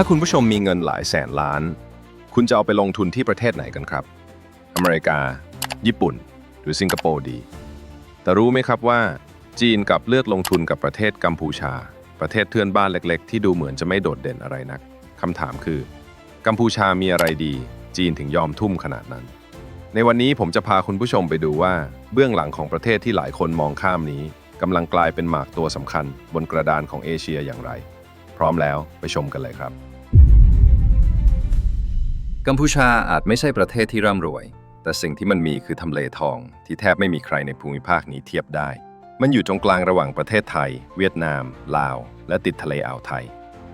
ถ้าคุณผู้ชมมีเงินหลายแสนล้าน คุณจะเอาไปลงทุนที่ประเทศไหนกันครับ อเมริกา ญี่ปุ่น หรือสิงคโปร์ดี แต่รู้ไหมครับว่าจีนกลับเลือกลงทุนกับประเทศกัมพูชา ประเทศเพื่อนบ้านเล็ก ๆ ที่ดูเหมือนจะไม่โดดเด่นอะไรนักคำถามคือ กัมพูชามีอะไรดี จีนถึงยอมทุ่มขนาดนั้น ในวันนี้ผมจะพาคุณผู้ชมไปดูว่า เบื้องหลังของประเทศที่หลายคนมองข้ามนี้กำลังกลายเป็นหมากตัวสำคัญ บนกระดานของเอเชียอย่างไร พร้อมแล้วไปชมกันเลยครับ กัมพูชาอาจไม่ใช่ประเทศที่ร่ำรวย แต่สิ่งที่มันมีคือทำเลทองที่แทบไม่มีใครในภูมิภาคนี้เทียบได้ มันอยู่ตรงกลางระหว่างประเทศไทย เวียดนาม ลาว และติดทะเลอ่าวไทย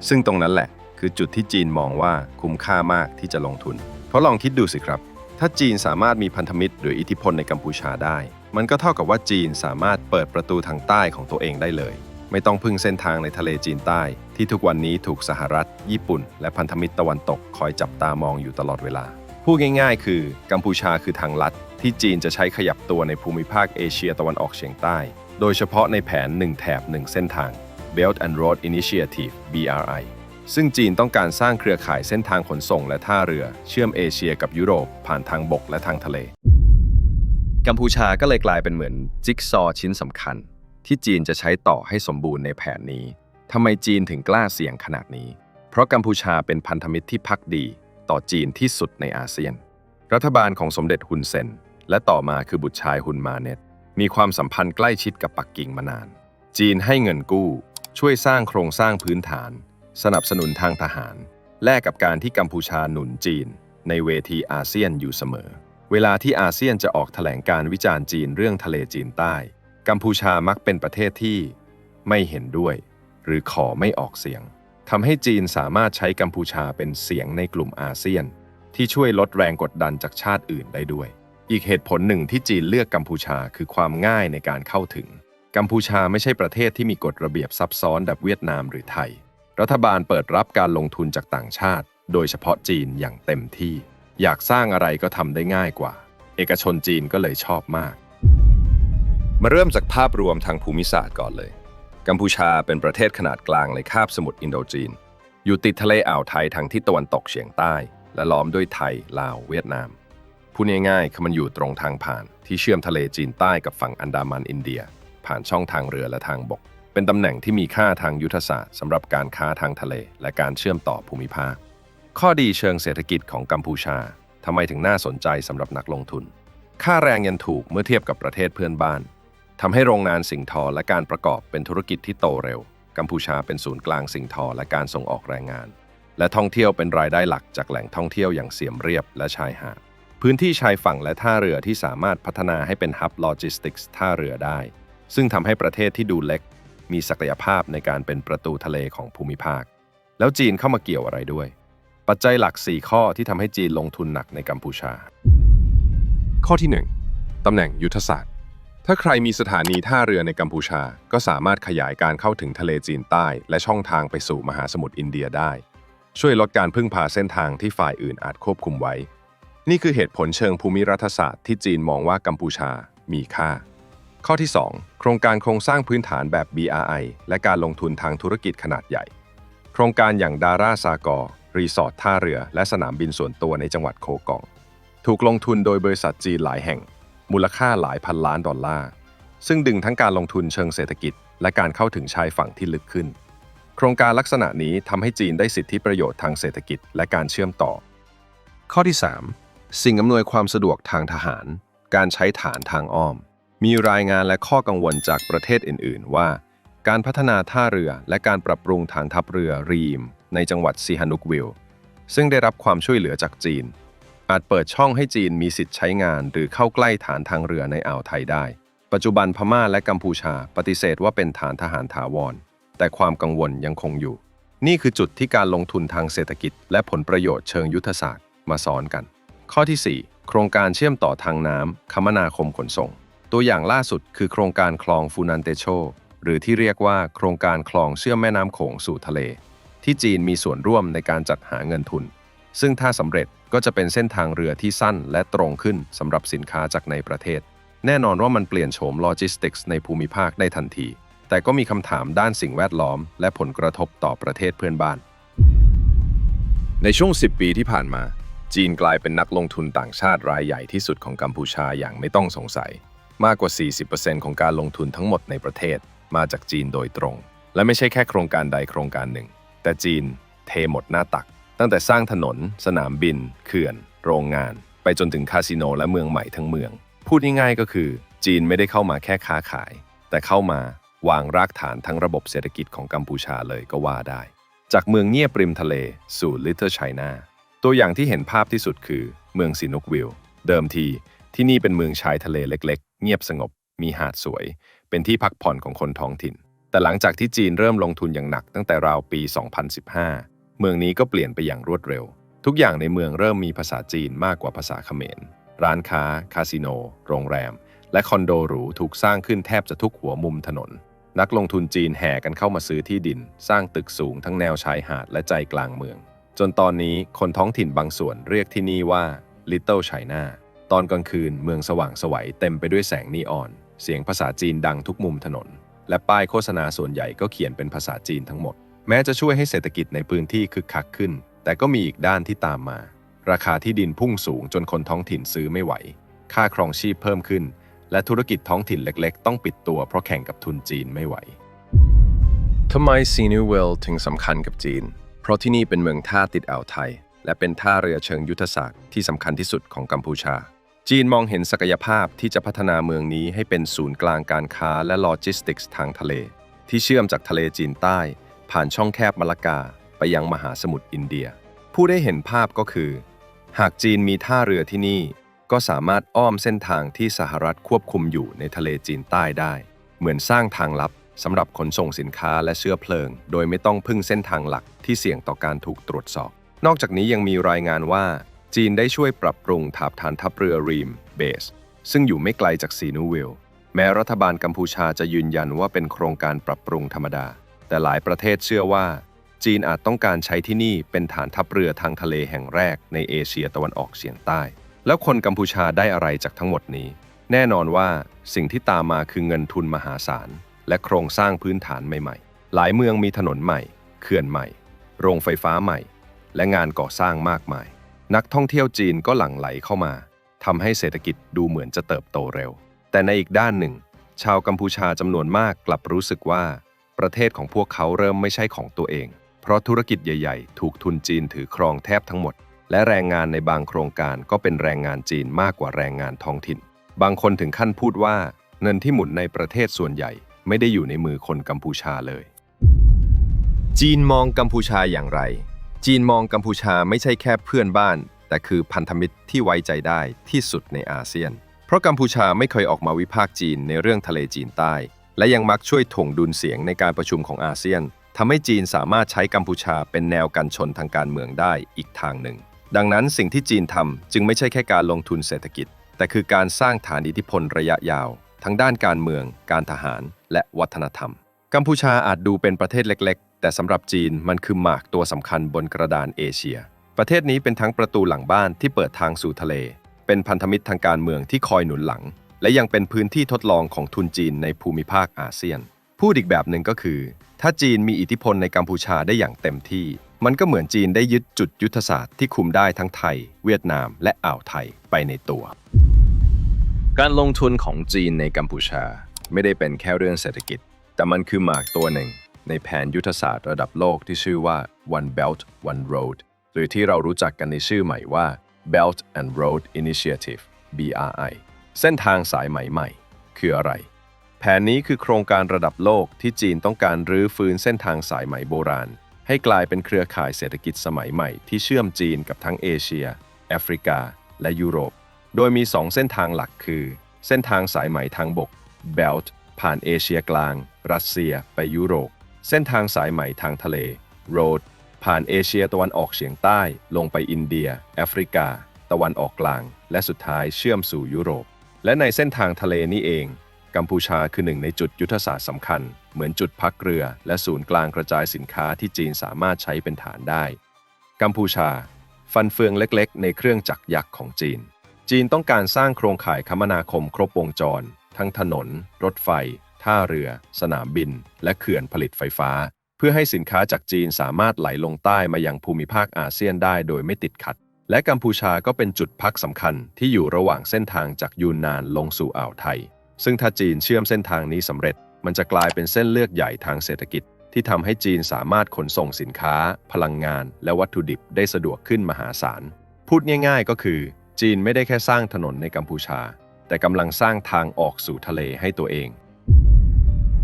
ซึ่งตรงนั้นแหละคือจุดที่จีนมองว่าคุ้มค่ามากที่จะลงทุน เพราะลองคิดดูสิครับ ถ้าจีนสามารถมีพันธมิตรหรืออิทธิพลในกัมพูชาได้ มันก็เท่ากับว่าจีนสามารถเปิดประตูทางใต้ของตัวเองได้เลย ไม่ต้องพึ่งเส้นทางในทะเลจีนใต้ ที่ทุกวันนี้ถูกสหรัฐ ญี่ปุ่น และพันธมิตรตะวันตกคอยจับตามองอยู่ตลอดเวลา พูดง่ายๆ คือ กัมพูชาคือทางลัด ที่จีนจะใช้ขยับตัวในภูมิภาคเอเชียตะวันออกเฉียงใต้ โดยเฉพาะในแผน 1 แถบ 1 เส้นทาง Belt and Road Initiative BRI ซึ่งจีนต้องการสร้างเครือข่ายเส้นทางขนส่งและท่าเรือ เชื่อมเอเชียกับยุโรป ผ่านทางบกและทางทะเล กัมพูชาก็เลยกลายเป็นเหมือนจิ๊กซอชิ้นสำคัญ ที่จีนจะใช้ต่อให้สมบูรณ์ในแผนนี้ทำไมจีนถึงกล้าเสี่ยงขนาดนี้ เพราะกัมพูชาเป็นพันธมิตรที่พักดีต่อจีนที่สุดในอาเซียน รัฐบาลของสมเด็จฮุนเซน และต่อมาคือบุตรชายฮุนมาเน็ต มีความสัมพันธ์ใกล้ชิดกับปักกิ่งมานาน จีนให้เงินกู้ ช่วยสร้างโครงสร้างพื้นฐาน สนับสนุนทางทหาร แลกกับการที่กัมพูชาหนุนจีน ในเวทีอาเซียนอยู่เสมอ เวลาที่อาเซียนจะออกแถลงการวิจารณ์จีนเรื่องทะเลจีนใต้ กัมพูชามักเป็นประเทศที่ไม่เห็นด้วย หรือขอไม่ออกเสียงทำให้จีนสามารถใช้กัมพูชาเป็นเสียงในกลุ่มอาเซียน ที่ช่วยลดแรงกดดันจากชาติอื่นได้ด้วย อีกเหตุผลหนึ่งที่จีนเลือกกัมพูชาคือความง่ายในการเข้าถึง กัมพูชาไม่ใช่ประเทศที่มีกฎระเบียบซับซ้อนแบบเวียดนามหรือไทย รัฐบาลเปิดรับการลงทุนจากต่างชาติ โดยเฉพาะจีนอย่างเต็มที่ อยากสร้างอะไรก็ทำได้ง่ายกว่า เอกชนจีนก็เลยชอบมาก มาเริ่มจากภาพรวมทางภูมิศาสตร์ก่อนเลย กัมพูชาเป็นประเทศขนาดกลางในคาบสมุทรอินโดจีน อยู่ติดทะเลอ่าวไทยทางทิศตะวันตกเฉียงใต้ และล้อมด้วยไทย ลาว เวียดนาม พูดง่ายๆคือมันอยู่ตรงทางผ่านที่เชื่อมทะเลจีนใต้กับฝั่งอันดามันอินเดีย ผ่านช่องทางเรือและทางบก เป็นตำแหน่งที่มีค่าทางยุทธศาสตร์สำหรับการค้าทางทะเล และการเชื่อมต่อภูมิภาค ข้อดีเชิงเศรษฐกิจของกัมพูชาทำไมถึงน่าสนใจสำหรับนักลงทุน ค่าแรงยังถูกเมื่อเทียบกับประเทศเพื่อนบ้าน ทำให้โรงงานสิ่งทอและการประกอบเป็นธุรกิจที่โตเร็ว กัมพูชาเป็นศูนย์กลางสิ่งทอและการส่งออกแรงงาน และท่องเที่ยวเป็นรายได้หลักจากแหล่งท่องเที่ยวอย่างเสียมเรียบและชายหาด พื้นที่ชายฝั่งและท่าเรือที่สามารถพัฒนาให้เป็นฮับโลจิสติกส์ท่าเรือได้ ซึ่งทำให้ประเทศที่ดูเล็ก มีศักยภาพในการเป็นประตูทะเลของภูมิภาค แล้วจีนเข้ามาเกี่ยวอะไรด้วย ปัจจัยหลัก 4 ข้อที่ทำให้จีนลงทุนหนักในกัมพูชา ข้อที่ 1ตำแหน่งยุทธศาสตร์ ถ้าใครมีสถานีท่าเรือในกัมพูชา ก็สามารถขยายการเข้าถึงทะเลจีนใต้ และช่องทางไปสู่มหาสมุทรอินเดียได้ ช่วยลดการพึ่งพาเส้นทางที่ฝ่ายอื่นอาจควบคุมไว้ นี่คือเหตุผลเชิงภูมิรัฐศาสตร์ที่จีนมองว่ากัมพูชามีค่า ข้อที่ 2 โครงการโครงสร้างพื้นฐานแบบ BRI และการลงทุนทางธุรกิจขนาดใหญ่ โครงการอย่างดาราซากอรีสอร์ทท่าเรือ และสนามบินส่วนตัวในจังหวัดโคกอง ถูกลงทุนโดยบริษัทจีนหลายแห่ง มูลค่าหลายพันล้านดอลลาร์ ซึ่งดึงทั้งการลงทุนเชิงเศรษฐกิจ และการเข้าถึงชายฝั่งที่ลึกขึ้น โครงการลักษณะนี้ทำให้จีนได้สิทธิประโยชน์ทางเศรษฐกิจและการเชื่อมต่อ ข้อที่ 3 สิ่งอำนวยความสะดวกทางทหาร การใช้ฐานทางอ้อม มีรายงานและข้อกังวลจากประเทศอื่น ๆ ว่า การพัฒนาท่าเรือและการปรับปรุงฐานทัพเรือรีม ในจังหวัดซีฮานุกวิลซึ่งได้รับความช่วยเหลือจากจีน อาจเปิดช่องให้จีนมีสิทธิ์ใช้งาน หรือเข้าใกล้ฐานทางเรือในอ่าวไทยได้ ปัจจุบันพม่าและกัมพูชาปฏิเสธว่าเป็นฐานทหารถาวร แต่ความกังวลยังคงอยู่ นี่คือจุดที่การลงทุนทางเศรษฐกิจ และผลประโยชน์เชิงยุทธศาสตร์มาซ้อนกัน ข้อที่ 4 โครงการเชื่อมต่อทางน้ำคมนาคมขนส่ง ตัวอย่างล่าสุดคือโครงการคลองฟูนันเตโช หรือที่เรียกว่าโครงการคลองเชื่อมแม่น้ำโขงสู่ทะเล ที่จีนมีส่วนร่วมในการจัดหาเงินทุน ซึ่งถ้าสำเร็จก็จะเป็นเส้นทางเรือที่สั้นและตรงขึ้นสำหรับสินค้าจากในประเทศ แน่นอนว่ามันเปลี่ยนโฉมโลจิสติกส์ในภูมิภาคได้ทันที แต่ก็มีคำถามด้านสิ่งแวดล้อม และผลกระทบต่อประเทศเพื่อนบ้าน ในช่วง 10 ปีที่ผ่านมา จีนกลายเป็นนักลงทุนต่างชาติรายใหญ่ที่สุดของกัมพูชาอย่างไม่ต้องสงสัย มากกว่า 40%ของการลงทุนทั้งหมดในประเทศ มาจากจีนโดยตรง และไม่ใช่แค่โครงการใดโครงการหนึ่ง แต่จีนเทหมดหน้าตัก ตั้งแต่สร้างถนน สนามบิน เขื่อน โรงงาน ไปจนถึงคาสิโนและเมืองใหม่ทั้งเมือง พูดง่ายๆก็คือ จีนไม่ได้เข้ามาแค่ค้าขาย แต่เข้ามาวางรากฐานทั้งระบบเศรษฐกิจของกัมพูชาเลยก็ว่าได้ จากเมืองเงียบริมทะเลสู่ Little China ตัวอย่างที่เห็นภาพที่สุดคือ เมืองซินุกวิลเดิมทีที่นี่เป็นเมืองชายทะเลเล็ก ๆ เงียบสงบ มีหาดสวย เป็นที่พักผ่อนของคนท้องถิ่น แต่หลังจากที่จีนเริ่มลงทุนอย่างหนักตั้งแต่ราวปี 2015 เมืองนี้ก็เปลี่ยนไปอย่างรวดเร็ว ทุกอย่างในเมืองเริ่มมีภาษาจีนมากกว่าภาษาเขมร ร้านค้า คาสิโน โรงแรม และคอนโดหรูถูกสร้างขึ้นแทบจะทุกหัวมุมถนน นักลงทุนจีนแห่กันเข้ามาซื้อที่ดิน สร้างตึกสูงทั้งแนวชายหาดและใจกลางเมือง จนตอนนี้คนท้องถิ่นบางส่วนเรียกที่นี่ว่า Little China ตอนกลางคืนเมืองสว่างสวัยเต็มไปด้วยแสงนีออน เสียงภาษาจีนดังทุกมุมถนน และป้ายโฆษณาส่วนใหญ่ก็เขียนเป็นภาษาจีนทั้งหมด แม้จะช่วยให้เศรษฐกิจในพื้นที่คึกคักขึ้น แต่ก็มีอีกด้านที่ตามมา ราคาที่ดินพุ่งสูงจนคนท้องถิ่นซื้อไม่ไหว ค่าครองชีพเพิ่มขึ้น และธุรกิจท้องถิ่นเล็กๆ ต้องปิดตัวเพราะแข่งกับทุนจีนไม่ไหวทำไมซีนิวเวลถึงสำคัญกับจีน เพราะที่นี่เป็นเมืองท่าติดอ่าวไทย และเป็นท่าเรือเชิงยุทธศาสตร์ที่สำคัญที่สุดของกัมพูชา จีนมองเห็นศักยภาพที่จะพัฒนาเมืองนี้ให้เป็นศูนย์กลางการค้าและโลจิสติกส์ทางทะเล ที่เชื่อมจากทะเลจีนใต้ ผ่านช่องแคบมาลากาไปยังมหาสมุทรอินเดีย ผู้ได้เห็นภาพก็คือ หากจีนมีท่าเรือที่นี่ ก็สามารถอ้อมเส้นทางที่สหรัฐควบคุมอยู่ในทะเลจีนใต้ได้ เหมือนสร้างทางลับสำหรับขนส่งสินค้าและเชื้อเพลิง โดยไม่ต้องพึ่งเส้นทางหลักที่เสี่ยงต่อการถูกตรวจสอบ นอกจากนี้ยังมีรายงานว่า จีนได้ช่วยปรับปรุงถาบฐานทัพเรือรีมเบส ซึ่งอยู่ไม่ไกลจากซีนูวิลแม้รัฐบาลกัมพูชาจะยืนยันว่าเป็นโครงการปรับปรุงธรรมดา แต่หลายประเทศเชื่อว่า จีนอาจต้องการใช้ที่นี่เป็นฐานทัพเรือทางทะเลแห่งแรกในเอเชียตะวันออกเฉียงใต้ แล้วคนกัมพูชาได้อะไรจากทั้งหมดนี้ แน่นอนว่าสิ่งที่ตามมาคือเงินทุนมหาศาล และโครงสร้างพื้นฐานใหม่ๆ หลายเมืองมีถนนใหม่ เขื่อนใหม่ โรงไฟฟ้าใหม่ และงานก่อสร้างมากมาย นักท่องเที่ยวจีนก็หลั่งไหลเข้ามาทำให้เศรษฐกิจดูเหมือนจะเติบโตเร็ว แต่ในอีกด้านหนึ่ง ชาวกัมพูชาจำนวนมากกลับรู้สึกว่า ประเทศของพวกเขาเริ่มไม่ใช่ของตัวเอง เพราะธุรกิจใหญ่ ๆ ถูกทุนจีนถือครองแทบทั้งหมด และแรงงานในบางโครงการก็เป็นแรงงานจีนมากกว่าแรงงานท้องถิ่น บางคนถึงขั้นพูดว่าเงินที่หมุนในประเทศส่วนใหญ่ ไม่ได้อยู่ในมือคนกัมพูชาเลย จีนมองกัมพูชาอย่างไร จีนมองกัมพูชาไม่ใช่แค่เพื่อนบ้าน แต่คือพันธมิตรที่ไว้ใจได้ที่สุดในอาเซียน เพราะกัมพูชาไม่เคยออกมาวิพากษ์จีนในเรื่องทะเลจีนใต้ และยังมักช่วยถ่วงดุลเสียงในการประชุมของอาเซียนทำให้จีนสามารถใช้กัมพูชาเป็นแนวกันชนทางการเมืองได้อีกทางหนึ่ง ดังนั้นสิ่งที่จีนทำจึงไม่ใช่แค่การลงทุนเศรษฐกิจ แต่คือการสร้างฐานอิทธิพลระยะยาว ทั้งด้านการเมือง การทหาร และวัฒนธรรม กัมพูชาอาจดูเป็นประเทศเล็ก ๆ แต่สำหรับจีนมันคือหมากตัวสำคัญบนกระดานเอเชีย ประเทศนี้เป็นทั้งประตูหลังบ้านที่เปิดทางสู่ทะเล เป็นพันธมิตรทางการเมืองที่คอยหนุนหลัง และยังเป็นพื้นที่ทดลองของทุนจีนในภูมิภาคอาเซียน พูดอีกแบบหนึ่งก็คือ ถ้าจีนมีอิทธิพลในกัมพูชาได้อย่างเต็มที่ มันก็เหมือนจีนได้ยึดจุดยุทธศาสตร์ที่คุมได้ทั้งไทย เวียดนาม และอ่าวไทยไปในตัว การลงทุนของจีนในกัมพูชาไม่ได้เป็นแค่เรื่องเศรษฐกิจ แต่มันคือหมากตัวหนึ่ง ในแผนยุทธศาสตร์ระดับโลกที่ชื่อว่า One Belt One Road หรือที่เรารู้จักกันในชื่อใหม่ว่า Belt and Road Initiative BRI เส้นทางสายไหมใหม่ คืออะไร แผนนี้คือโครงการระดับโลกที่จีนต้องการรื้อฟื้นเส้นทางสายไหมโบราณ ให้กลายเป็นเครือข่ายเศรษฐกิจสมัยใหม่ที่เชื่อมจีนกับทั้งเอเชีย แอฟริกา และยุโรป โดยมี 2 เส้นทางหลักคือ เส้นทางสายไหมทางบก Belt ผ่านเอเชียกลาง รัสเซีย ไปยุโรป เส้นทางสายไหมทางทะเล Road ผ่านเอเชียตะวันออกเฉียงใต้ ลงไปอินเดีย แอฟริกา ตะวันออกกลาง และสุดท้ายเชื่อมสู่ยุโรป และในเส้นทางทะเลนี้เอง กัมพูชาคือหนึ่งในจุดยุทธศาสตร์สำคัญ เหมือนจุดพักเรือ และศูนย์กลางกระจายสินค้าที่จีนสามารถใช้เป็นฐานได้ กัมพูชา ฟันเฟืองเล็กๆ ในเครื่องจักรยักษ์ของจีน จีนต้องการสร้างโครงข่ายคมนาคมครบวงจร ทั้งถนน รถไฟ ท่าเรือ สนามบิน และเขื่อนผลิตไฟฟ้า เพื่อให้สินค้าจากจีนสามารถไหลลงใต้มายังภูมิภาคอาเซียนได้โดยไม่ติดขัด และกัมพูชาก็เป็นจุดพักสำคัญที่อยู่ระหว่างเส้นทางจากยูนนานลงสู่อ่าวไทย ซึ่งถ้าจีนเชื่อมเส้นทางนี้สำเร็จ มันจะกลายเป็นเส้นเลือกใหญ่ทางเศรษฐกิจ ที่ทำให้จีนสามารถขนส่งสินค้า พลังงาน และวัตถุดิบได้สะดวกขึ้นมหาศาล พูดง่าย ๆ ก็คือ จีนไม่ได้แค่สร้างถนนในกัมพูชา แต่กำลังสร้างทางออกสู่ทะเลให้ตัวเอง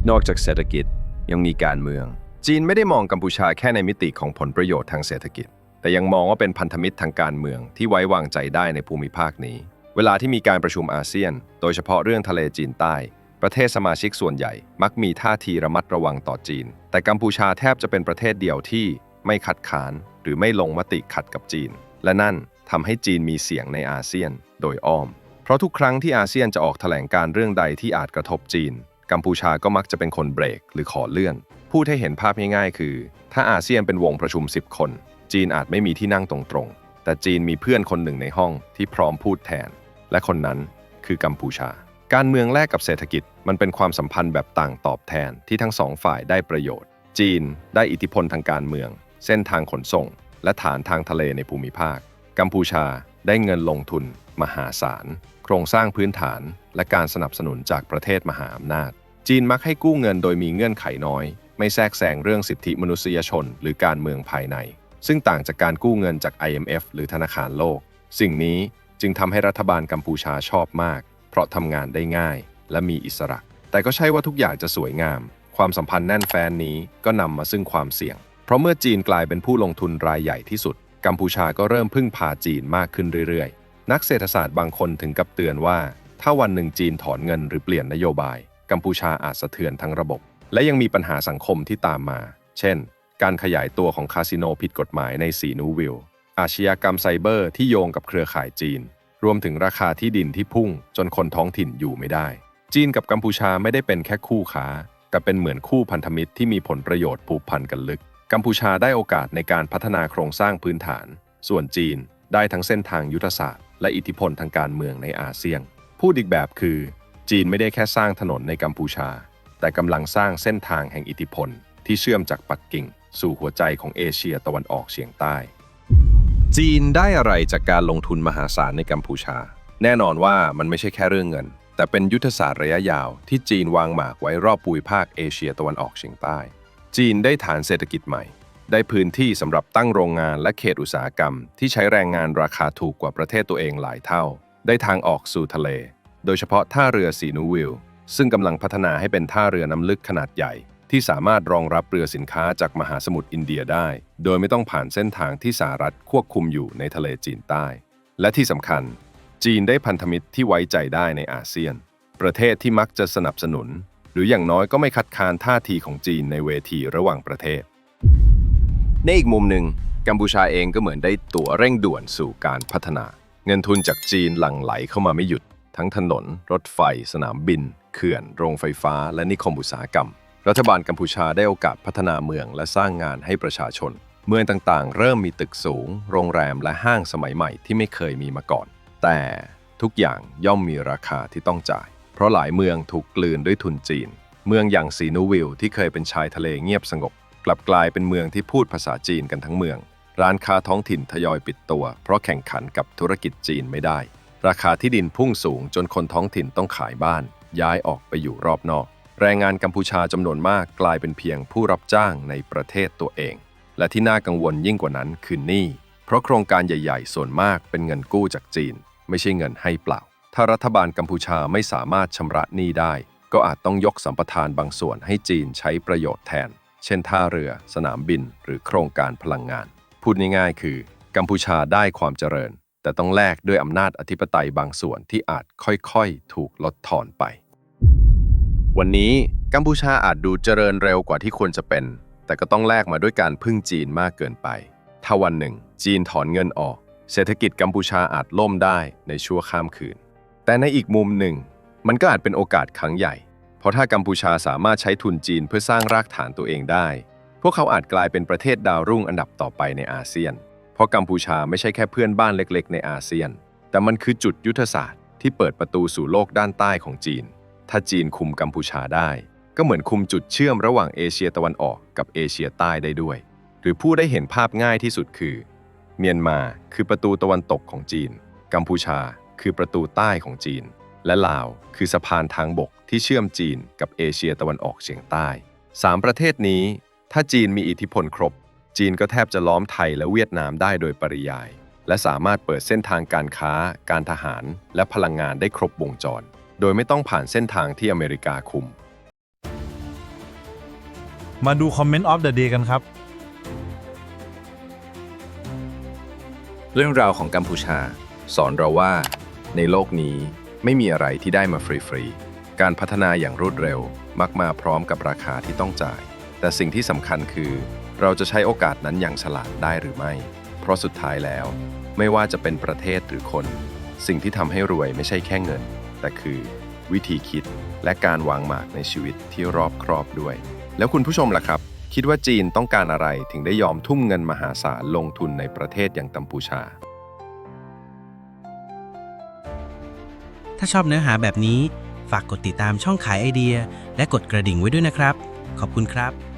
นอกจากเศรษฐกิจยังมีการเมือง จีนไม่ได้มองกัมพูชาแค่ในมิติของผลประโยชน์ทางเศรษฐกิจ แต่ยังมองว่าเป็นพันธมิตรทางการเมืองที่ไว้วางใจได้ในภูมิภาคนี้ เวลาที่มีการประชุมอาเซียน โดยเฉพาะเรื่องทะเลจีนใต้ ประเทศสมาชิกส่วนใหญ่ มักมีท่าทีระมัดระวังต่อจีน แต่กัมพูชาแทบจะเป็นประเทศเดียวที่ไม่ขัดขาน หรือไม่ลงมติขัดกับจีน และนั่นทำให้จีนมีเสียงในอาเซียน โดยอ้อม เพราะทุกครั้งที่อาเซียนจะออกแถลงการเรื่องใดที่อาจกระทบจีน กัมพูชาก็มักจะเป็นคนเบรกหรือขอเลื่อน พูดให้เห็นภาพง่ายๆ คือ ถ้าอาเซียนเป็นวงประชุม 10 คน จีนอาจไม่มีที่นั่งตรงๆ แต่จีนมีเพื่อนคนหนึ่งในห้องที่พร้อมพูดแทน และคนนั้นคือกัมพูชา การเมืองแลกกับเศรษฐกิจมันเป็นความสัมพันธ์แบบต่างตอบแทนที่ทั้งสองฝ่ายได้ประโยชน์ จีนได้อิทธิพลทางการเมือง เส้นทางขนส่ง และฐานทางทะเลในภูมิภาค กัมพูชาได้เงินลงทุน มหาศาล โครงสร้างพื้นฐาน และการสนับสนุนจากประเทศมหาอำนาจ จีนมักให้กู้เงินโดยมีเงื่อนไขน้อย ไม่แทรกแซงเรื่องสิทธิมนุษยชน หรือการเมืองภายใน ซึ่งต่างจากการกู้เงินจาก IMF หรือธนาคารโลก สิ่งนี้จึงทำให้รัฐบาลกัมพูชาชอบมาก เพราะทำงานได้ง่ายและมีอิสระ แต่ก็ใช่ว่าทุกอย่างจะสวยงาม ความสัมพันธ์แน่นแฟ้นนี้ก็นำมาซึ่งความเสี่ยง เพราะเมื่อจีนกลายเป็นผู้ลงทุนรายใหญ่ที่สุด กัมพูชาก็เริ่มพึ่งพาจีนมากขึ้นเรื่อยๆ นักเศรษฐศาสตร์บางคนถึงกับเตือนว่า ถ้าวันหนึ่งจีนถอนเงินหรือเปลี่ยนนโยบาย กัมพูชาอาจสะเทือนทั้งระบบ และยังมีปัญหาสังคมที่ตามมา เช่น การขยายตัวของคาสิโนผิดกฎหมายในสีนูวิลอาชญากรรมไซเบอร์ที่โยงกับเครือข่ายจีน รวมถึงราคาที่ดินที่พุ่งจนคนท้องถิ่นอยู่ไม่ได้ จีนกับกัมพูชาไม่ได้เป็นแค่คู่ค้า แต่เป็นเหมือนคู่พันธมิตรที่มีผลประโยชน์ผูกพันกันลึก กัมพูชาได้โอกาสในการพัฒนาโครงสร้างพื้นฐาน ส่วนจีนได้ทั้งเส้นทางยุทธศาสตร์ และอิทธิพลทางการเมืองในอาเซียนพูดอีกแบบคือ จีนไม่ได้แค่สร้างถนนในกัมพูชา แต่กำลังสร้างเส้นทางแห่งอิทธิพลที่เชื่อมจากปักกิ่ง สู่หัวใจของเอเชียตะวันออกเฉียงใต้ จีนได้อะไรจากการลงทุนมหาศาลในกัมพูชา แน่นอนว่ามันไม่ใช่แค่เรื่องเงิน แต่เป็นยุทธศาสตร์ระยะยาวที่จีนวางหมากไว้รอบภูมิภาคเอเชียตะวันออกเฉียงใต้ จีนได้ฐานเศรษฐกิจใหม่ ได้พื้นที่สำหรับตั้งโรงงานและเขตอุตสาหกรรม ที่ใช้แรงงานราคาถูกกว่าประเทศตัวเองหลายเท่า ได้ทางออกสู่ทะเล โดยเฉพาะท่าเรือสีนูวิลซึ่งกำลังพัฒนาให้เป็นท่าเรือน้ำลึกขนาดใหญ่ ที่สามารถรองรับเรือสินค้าจากมหาสมุทรอินเดียได้ โดยไม่ต้องผ่านเส้นทางที่สหรัฐควบคุมอยู่ในทะเลจีนใต้ และที่สำคัญ จีนได้พันธมิตรที่ไว้ใจได้ในอาเซียน ประเทศที่มักจะสนับสนุน หรืออย่างน้อยก็ไม่คัดค้านท่าทีของจีนในเวทีระหว่างประเทศ ในอีกมุมหนึ่งกัมพูชาเองก็เหมือนได้ตั๋วเร่งด่วนสู่การพัฒนา เงินทุนจากจีนหลั่งไหลเข้ามาไม่หยุด ทั้งถนน รถไฟ สนามบิน เขื่อน โรงไฟฟ้า และนิคมอุตสาหกรรม รัฐบาลกัมพูชาได้โอกาสพัฒนาเมืองและสร้างงานให้ประชาชน เมืองต่างๆ เริ่มมีตึกสูง โรงแรมและห้างสมัยใหม่ที่ไม่เคยมีมาก่อน แต่ทุกอย่างย่อมมีราคาที่ต้องจ่าย เพราะหลายเมืองถูกกลืนด้วยทุนจีน เมืองอย่างสีนูวิลที่เคยเป็นชายทะเลเงียบสงบ กลับกลายเป็นเมืองที่พูดภาษาจีนกันทั้งเมือง ร้านค้าท้องถิ่นทยอยปิดตัว เพราะแข่งขันกับธุรกิจจีนไม่ได้ ราคาที่ดินพุ่งสูงจนคนท้องถิ่นต้องขายบ้าน ย้ายออกไปอยู่รอบนอก แรงงานกัมพูชาจำนวนมากกลายเป็นเพียงผู้รับจ้างในประเทศตัวเอง และที่น่ากังวลยิ่งกว่านั้นคือหนี้ เพราะโครงการใหญ่ ๆ ส่วนมากเป็นเงินกู้จากจีน ไม่ใช่เงินให้เปล่า ถ้ารัฐบาลกัมพูชาไม่สามารถชำระหนี้ได้ ก็อาจต้องยกสัมปทานบางส่วนให้จีนใช้ประโยชน์แทน เช่นท่าเรือ สนามบิน หรือโครงการพลังงาน พูดง่ายๆ คือ กัมพูชาได้ความเจริญ แต่ต้องแลกด้วยอำนาจอธิปไตยบางส่วนที่อาจค่อยๆ ถูกลดทอนไป วันนี้กัมพูชาอาจดูเจริญเร็วกว่าที่ควรจะเป็น แต่ก็ต้องแลกมาด้วยการพึ่งจีนมากเกินไป ถ้าวันหนึ่ง จีนถอนเงินออก เศรษฐกิจกัมพูชาอาจล่มได้ในชั่วข้ามคืน แต่ในอีกมุมหนึ่ง มันก็อาจเป็นโอกาสครั้งใหญ่ เพราะถ้ากัมพูชาสามารถใช้ทุนจีนเพื่อสร้างรากฐานตัวเองได้ พวกเขาอาจกลายเป็นประเทศดาวรุ่งอันดับต่อไปในอาเซียน เพราะกัมพูชาไม่ใช่แค่เพื่อนบ้านเล็ก ๆ ในอาเซียน แต่มันคือจุดยุทธศาสตร์ที่เปิดประตูสู่โลกด้านใต้ของจีน ถ้าจีนคุมกัมพูชาได้ ก็เหมือนคุมจุดเชื่อมระหว่างเอเชียตะวันออกกับเอเชียใต้ได้ด้วย หรือผู้ได้เห็นภาพง่ายที่สุดคือ เมียนมาคือประตูตะวันตกของจีน กัมพูชาคือประตูใต้ของจีน และลาวคือสะพานทางบกที่เชื่อมจีนกับเอเชียตะวันออกเฉียงใต้สามประเทศนี้ ถ้าจีนมีอิทธิพลครบ จีนก็แทบจะล้อมไทยและเวียดนามได้โดยปริยาย และสามารถเปิดเส้นทางการค้า การทหาร และพลังงานได้ครบวงจร โดยไม่ต้องผ่านเส้นทางที่อเมริกาคุม มาดูคอมเมนต์ออฟเดอะเดย์กันครับ เรื่องราวของกัมพูชา สอนเราว่า ในโลกนี้ไม่มีอะไรที่ได้มาฟรีๆ การพัฒนาอย่างรวดเร็ว มักมาพร้อมกับราคาที่ต้องจ่าย แต่สิ่งที่สำคัญคือ เราจะใช้โอกาสนั้นอย่างฉลาดได้หรือไม่ เพราะสุดท้ายแล้ว ไม่ว่าจะเป็นประเทศหรือคน สิ่งที่ทำให้รวยไม่ใช่แค่เงิน แต่คือ วิธีคิดและการวางหมากในชีวิตที่รอบครอบด้วย แล้วคุณผู้ชมล่ะครับ คิดว่าจีนต้องการอะไรถึงได้ยอมทุ่มเงินมหาศาลลงทุนในประเทศอย่างกัมพูชา ถ้าชอบเนื้อหาแบบนี้ ฝากกดติดตามช่องขายไอเดีย และกดกระดิ่งไว้ด้วยนะครับ ขอบคุณครับ